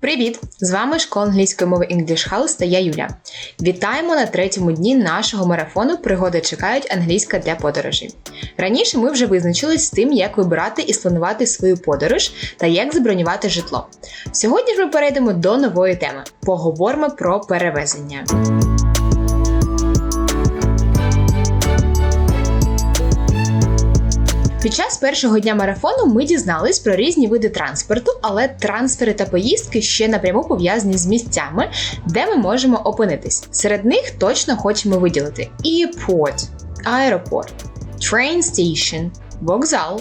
Привіт! З вами школа англійської мови English House та я Юля. Вітаємо на третьому дні нашого марафону Пригоди чекають англійська для подорожей. Раніше ми вже визначились з тим, як вибирати і спланувати свою подорож та як забронювати житло. Сьогодні ж ми перейдемо до нової теми. Поговоримо про перевезення. Під час першого дня марафону ми дізнались про різні види транспорту, але трансфери та поїздки ще напряму пов'язані з місцями, де ми можемо опинитись. Серед них точно хочемо виділити airport – аеропорт, train station – вокзал,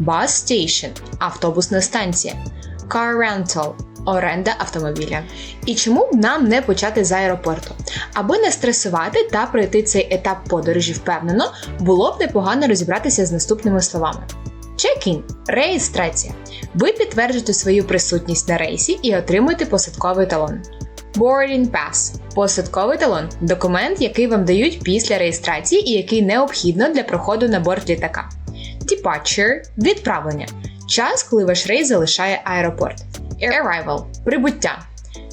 bus station – автобусна станція, car rental – оренда автомобіля. І чому б нам не почати з аеропорту? Аби не стресувати та пройти цей етап подорожі впевнено, було б непогано розібратися з наступними словами. Check-in – реєстрація. Ви підтверджуєте свою присутність на рейсі і отримуєте посадковий талон. Boarding Pass – посадковий талон документ, який вам дають після реєстрації і який необхідно для проходу на борт літака. Departure – відправлення. Час, коли ваш рейс залишає аеропорт. Arrival – прибуття.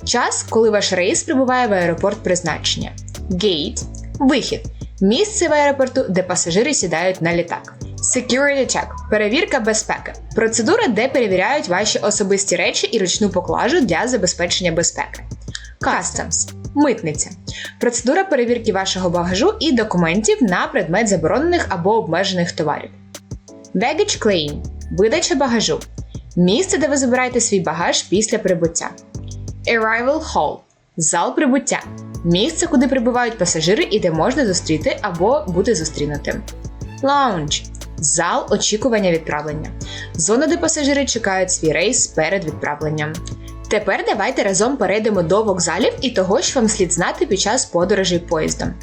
Час, коли ваш рейс прибуває в аеропорт призначення. Gate – вихід. Місце в аеропорту, де пасажири сідають на літак. Security check – перевірка безпеки. Процедура, де перевіряють ваші особисті речі і ручну поклажу для забезпечення безпеки. Customs – митниця. Процедура перевірки вашого багажу і документів на предмет заборонених або обмежених товарів. Baggage claim – видача багажу. Місце, де ви забираєте свій багаж після прибуття. Arrival Hall – зал прибуття. Місце, куди прибувають пасажири і де можна зустріти або бути зустрінутим. Lounge – зал очікування відправлення. Зона, де пасажири чекають свій рейс перед відправленням. Тепер давайте разом перейдемо до вокзалів і того, що вам слід знати під час подорожей поїздом.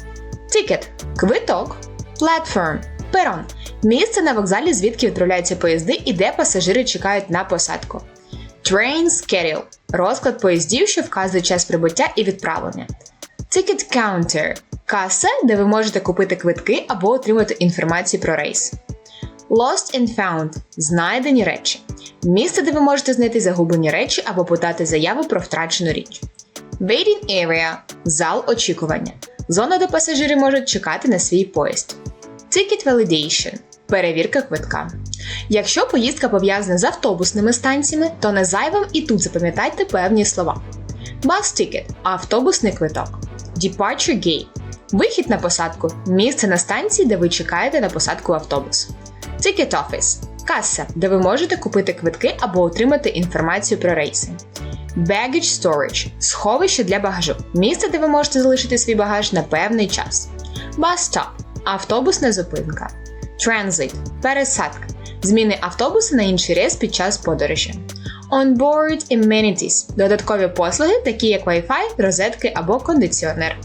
Ticket – квиток. Platform – перон. Місце на вокзалі, звідки відправляються поїзди і де пасажири чекають на посадку. Train Schedule – розклад поїздів, що вказує час прибуття і відправлення. Ticket Counter – каса, де ви можете купити квитки або отримати інформацію про рейс. Lost and Found – знайдені речі. Місце, де ви можете знайти загублені речі або подати заяву про втрачену річ. Waiting Area – зал очікування. Зона, де пасажири можуть чекати на свій поїзд. Ticket Validation – перевірка квитка. Якщо поїздка пов'язана з автобусними станціями, то не зайвим і тут запам'ятайте певні слова. Bus Ticket – автобусний квиток. Departure Gate – вихід на посадку, місце на станції, де ви чекаєте на посадку автобус. Ticket Office – каса, де ви можете купити квитки або отримати інформацію про рейси. Baggage Storage – сховище для багажу, місце, де ви можете залишити свій багаж на певний час. Bus Stop – автобусна зупинка. Transit – пересадка. Зміни автобуса на інший рейс під час подорожі. On-board amenities – додаткові послуги, такі як Wi-Fi, розетки або кондиціонер.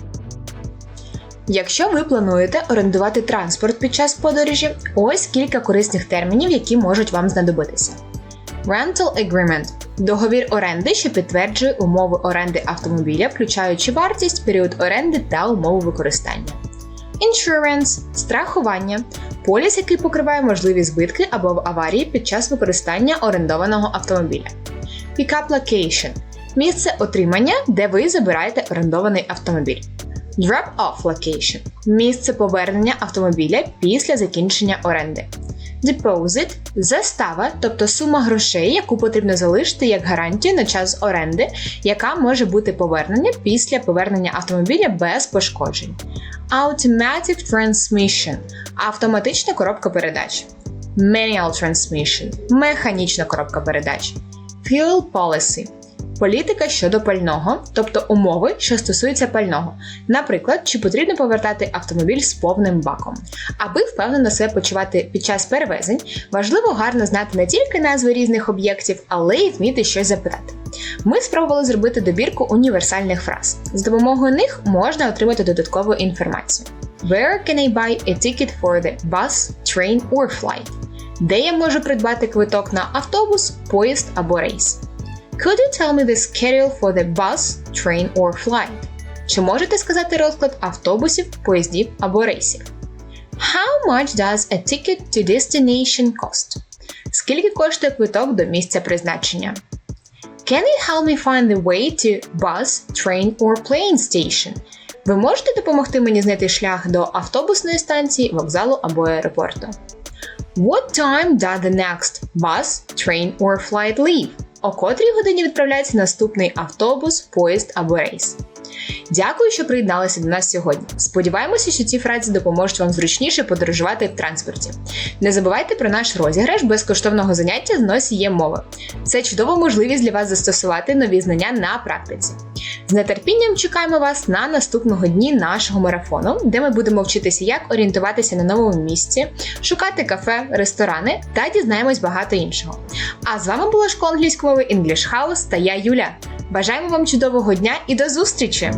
Якщо ви плануєте орендувати транспорт під час подорожі, ось кілька корисних термінів, які можуть вам знадобитися. Rental Agreement – договір оренди, що підтверджує умови оренди автомобіля, включаючи вартість, період оренди та умови використання. Insurance – страхування, поліс, який покриває можливі збитки або аварії під час використання орендованого автомобіля. Pickup Location – місце отримання, де ви забираєте орендований автомобіль. Drop-off Location – місце повернення автомобіля після закінчення оренди. Deposit – застава, тобто сума грошей, яку потрібно залишити як гарантію на час оренди, яка може бути повернення після повернення автомобіля без пошкоджень. Automatic Transmission – автоматична коробка передач. Manual Transmission – механічна коробка передач. Fuel Policy – політика щодо пального, тобто умови, що стосуються пального. Наприклад, чи потрібно повертати автомобіль з повним баком. Аби впевнено себе почувати під час перевезень, важливо гарно знати не тільки назви різних об'єктів, але й вміти щось запитати. Ми спробували зробити добірку універсальних фраз. З допомогою них можна отримати додаткову інформацію. Where can I buy a ticket for the bus, train or flight? Де я можу придбати квиток на автобус, поїзд або рейс? Could you tell me the schedule for the bus, train or flight? Чи можете сказати розклад автобусів, поїздів або рейсів? How much does a ticket to destination cost? Скільки коштує квиток до місця призначення? Can you help me find the way to bus, train or plane station? Ви можете допомогти мені знайти шлях до автобусної станції, вокзалу або аеропорту? What time does the next bus, train or flight leave? О котрій годині відправляється наступний автобус, поїзд або рейс? Дякую, що приєдналися до нас сьогодні. Сподіваємося, що ці фрази допоможуть вам зручніше подорожувати в транспорті. Не забувайте про наш розіграш безкоштовного заняття з носієм мови. Це чудова можливість для вас застосувати нові знання на практиці. З нетерпінням чекаємо вас на наступного дні нашого марафону, де ми будемо вчитися, як орієнтуватися на новому місці, шукати кафе, ресторани та дізнаємось багато іншого. А з вами була школа англійської мови English House та я Юля. Бажаємо вам чудового дня і до зустрічі!